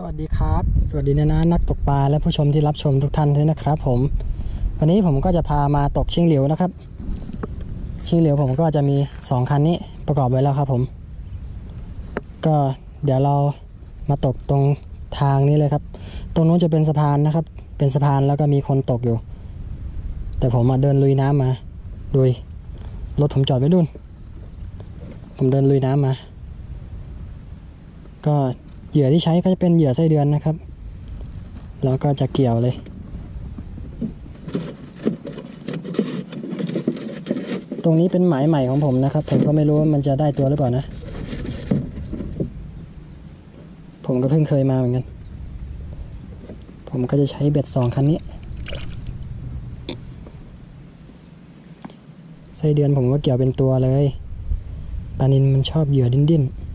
สวัสดีครับ สวัสดีนะนะนักตกปลาและผู้ชมที่รับชมทุกท่านด้วยนะครับ ผม วันนี้ผมก็จะพามาตกชิงเหลียวนะครับ ชิงเหลียวผมก็จะมี 2 คันนี้ประกอบไว้แล้วครับผม ก็เดี๋ยวเรามาตกตรงทางนี้เลยครับ ตรงนู้นจะเป็นสะพานนะครับ เป็นสะพานแล้วก็มีคนตกอยู่ แต่ผมมาเดินลุยน้ำมาดูดิรถผมจอดไว้ดุนผมเดินลุยน้ำมา ก็ เหยื่อที่ใช้ก็จะเป็นเหยื่อไส้เดือนนะครับ แล้วก็จะเกี่ยวเลย ตรงนี้เป็นหมายใหม่ของผมนะครับ ผมก็ไม่รู้ว่ามันจะได้ตัวหรือเปล่านะ ผมก็เพิ่งเคยมาเหมือนกัน ผมก็จะใช้เบ็ดสองคันนี้ไส้เดือนผมก็เกี่ยวเป็นตัวเลยปลานินมันชอบเหยื่อดิ้นดิ้นๆ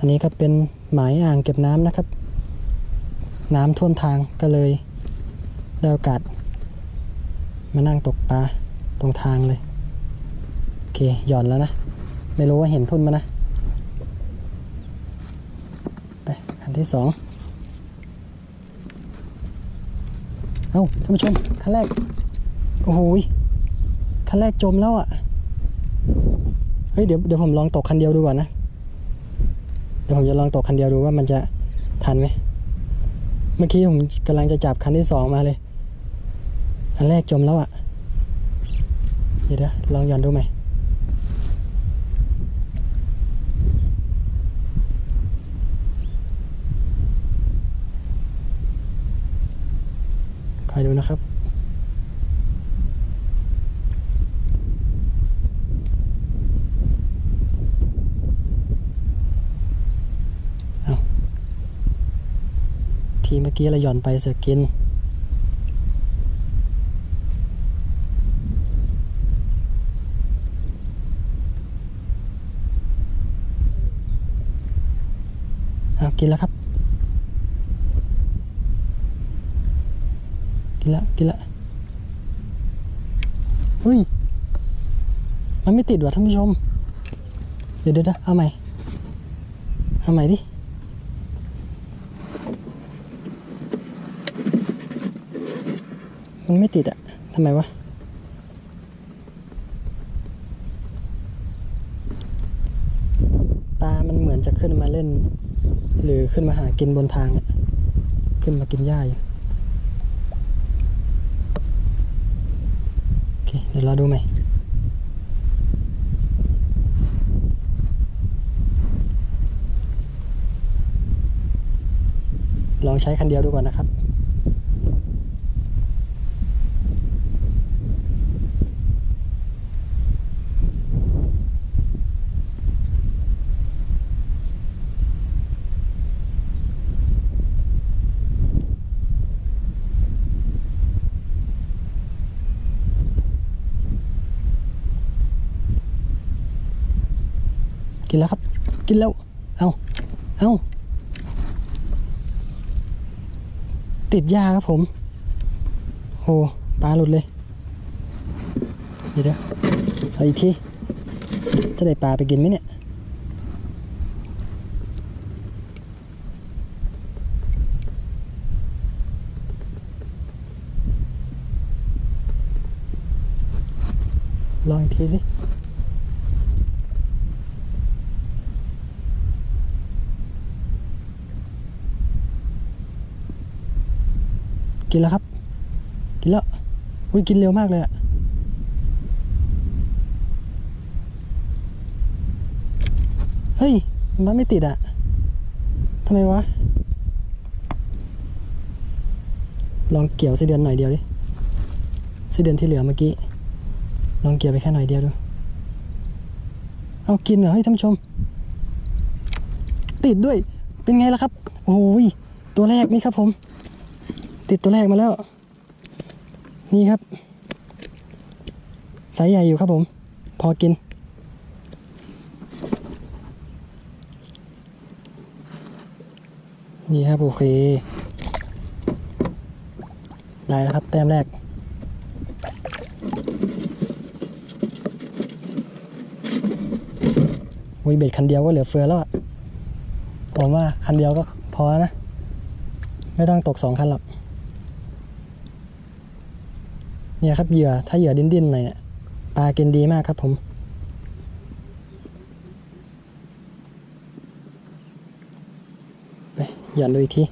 อันนี้ก็เป็นหมายอ่างเก็บน้ำนะครับ น้ำท่วมทางก็เลยได้โอกาสมานั่งตกปลาตรงทางเลย โอเคหย่อนแล้วนะ ไม่รู้ว่าเห็นทุ่นมานะ ไปคันที่สองเอ้าท่านผู้ชมคันแรก โอ้โหยคันแรกจมแล้วอะ่ะ เฮ้ย เดี๋ยวเดี๋ยวผมลองตกคันเดียวดูก่อนนะ ดี๋ยวผมจะลองตกคันเดียวดูว่ามันจะทันไหมเมื่อกี้ผมกำลังจะจับคันที่สองมาเลย อันแรกจมแล้วอะ่ะ เดี๋ยวดูลองย่อนดูไหมคอยดูนะครับ ที เมื่อกี้เราหย่อนไปเสือกิน เอากินแล้วครับ กินล้วกินล้วเฮ้ย มันไม่ติดว่ะท่านผู้ชม เดี๋ยวเดี๋ยวเดี๋ยวเอาใหม่เอาใหม่ดิ มันไม่ติดอะทำไมวะปลามันเหมือนจะขึ้นมาเล่น หรือขึ้นมาหากินบนทางอะขึ้นมากินหญ้าอยู่โอเค เดี๋ยวรอดูใหม่ลองใช้คันเดียวดูก่อนนะครับ กินแล้วครับ กินแล้ว เอาเอาติดยาครับผมโหปลาหลุดเลย เดี๋ยวเอาอีกที จะได้ปลาไปกินไหมเนี่ย ลองอีกทีสิ กินแล้วครับ กินแล้ว อุ้ยกินเร็วมากเลยอะเฮ้ย มันไม่ติดอะทำไมวะ ลองเกี่ยวไส้เดือนหน่อยเดียวดิไส้เดือนที่เหลือเมื่อกี้ ลองเกี่ยวไปแค่หน่อยเดียวดู เอากินเหรอเฮ้ยท่านผู้ชม ติดด้วย เป็นไงล่ะครับ โอ้ย ตัวแรกนี่ครับผม ติดตัวแรกมาแล้ว นี่ครับไซส์ใหญ่อยู่ครับผม พอกิน นี่ครับโอเคได้แล้วครับ แต้มแรกอุ้ยเบ็ดคันเดียวก็เหลือเฟือแล้วอะผมว่าคันเดียวก็พอนะ ไม่ต้องตกสองคันหรอก เนี่ยครับเหยื่อถ้าเหยื่อดิ้นๆหน่อยเนี่ยปลากินดีมากครับผมไปหย่อนดูอีกที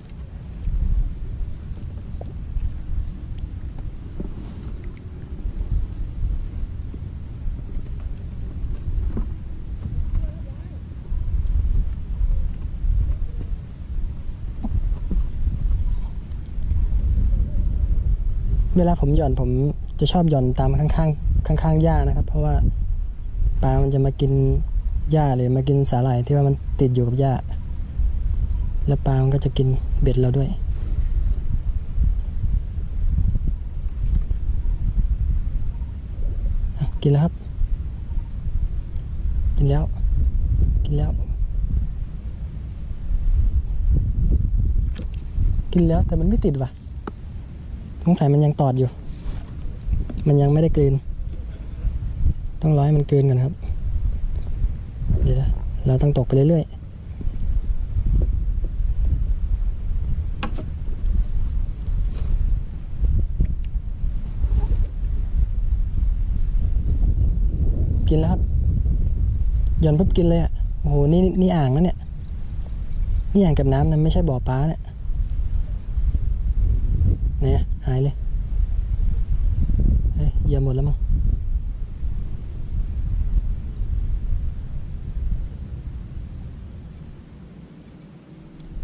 เวลาผมหย่อนผมจะชอบหย่อนตามข้างๆข้างๆหญ้านะครับ เพราะว่าปลามันจะมากินหญ้าหรือมากินสาหร่ายที่ว่ามันติดอยู่กับหญ้า แล้วปลามันก็จะกินเบ็ดเราด้วยกินแล้วครับ กินแล้ว กินแล้ว กินแล้วแต่มันไม่ติดว่ะ สงสัยมันยังตอดอยู่ มันยังไม่ได้กลืน ต้องร้อให้มันกลืนก่อนครับ เดี๋ยวเราต้องตกไปเรื่อยๆกินแล้วครับหย่อนปุ๊บกินเลยอะ โอ้โห นี่นี่อ่างนะเนี่ย นี่อ่างเกับน้ำนะไม่ใช่บ่อปลาเนี่ย เนี่ยหายเลยเฮ้ยเหยียบหมดแล้วมั้ง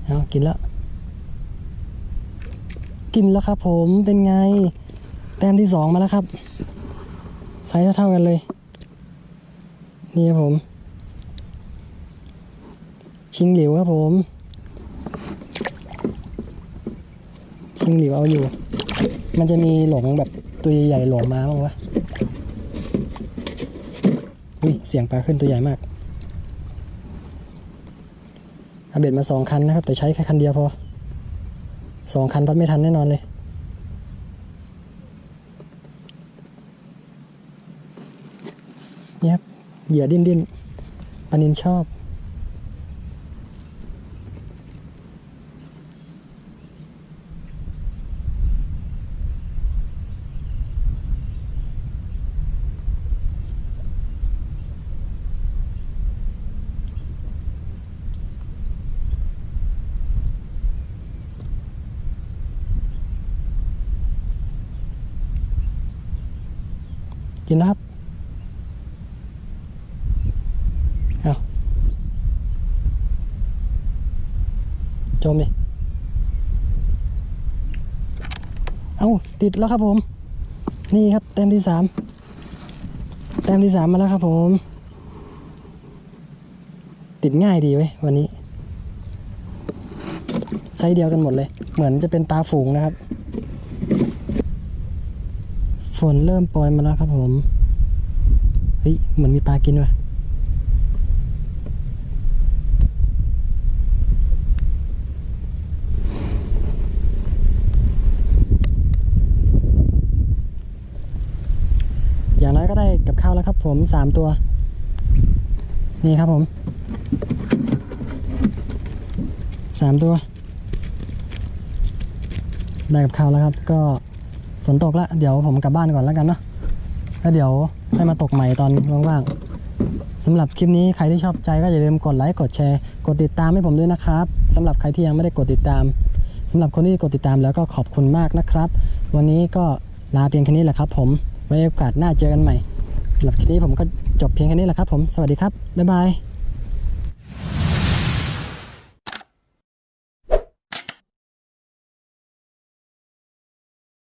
เอากินแล้ว กินแล้วครับผมเป็นไง แต้มที่สองมาแล้วครับไซส์เท่าๆกันเลย นี่ครับผม ชิงหลวครับผม ชิงหลิวเอาอยู่ มันจะมีหลงแบบตัวใหญ่หลงมาบ้างวะอุ้ยเสียงปลาขึ้นตัวใหญ่มากเอาเบ็ดมาสองคันนะครับ แต่ใช้แค่คันเดียวพอสองคันพัดไม่ทันแน่นอนเลย เนี่ยครับเหยื่อดิ้นดิ้นปานินชอบ กินแล้วครับเอาจมดิเอาติดแล้วครับผม นี่ครับแต้มที่สามแต้มที่สามมาแล้วครับผม ติดง่ายดีเว้วันนี้ไซส์เดียวกันหมดเลย เหมือนจะเป็นปลาฝูงนะครับ นเริ่มโปรยมาแล้วครับผม เฮ้ย เหมือนมีปลากินว่ะ อย่างน้อยก็ได้กับข้าวแล้วครับผมสามตัว นี่ครับผมสามตัว ได้กับข้าวแล้วครับก็ ฝนตกแล้วเดี๋ยวผมกลับบ้านก่อนแล้วกันเนาะแล้วเดี๋ยวค่อยมาตกใหม่ตอนว่างๆสำหรับคลิปนี้ใครที่ชอบใจก็อย่าลืมกดไลค์กดแชร์ กดติดตามให้ผมด้วยนะครับสำหรับใครที่ยังไม่ได้กดติดตามสำหรับคนที่กดติดตามแล้วก็ขอบคุณมากนะครับ วันนี้ก็ลาเพียงแค่นี้แหละครับ ผมไว้โอกาสหน้าเจอกันใหม่สำหรับคลิปนี้ผมก็จบเพียงแค่นี้แหละครับ ผมสวัสดีครับบ๊ายบาย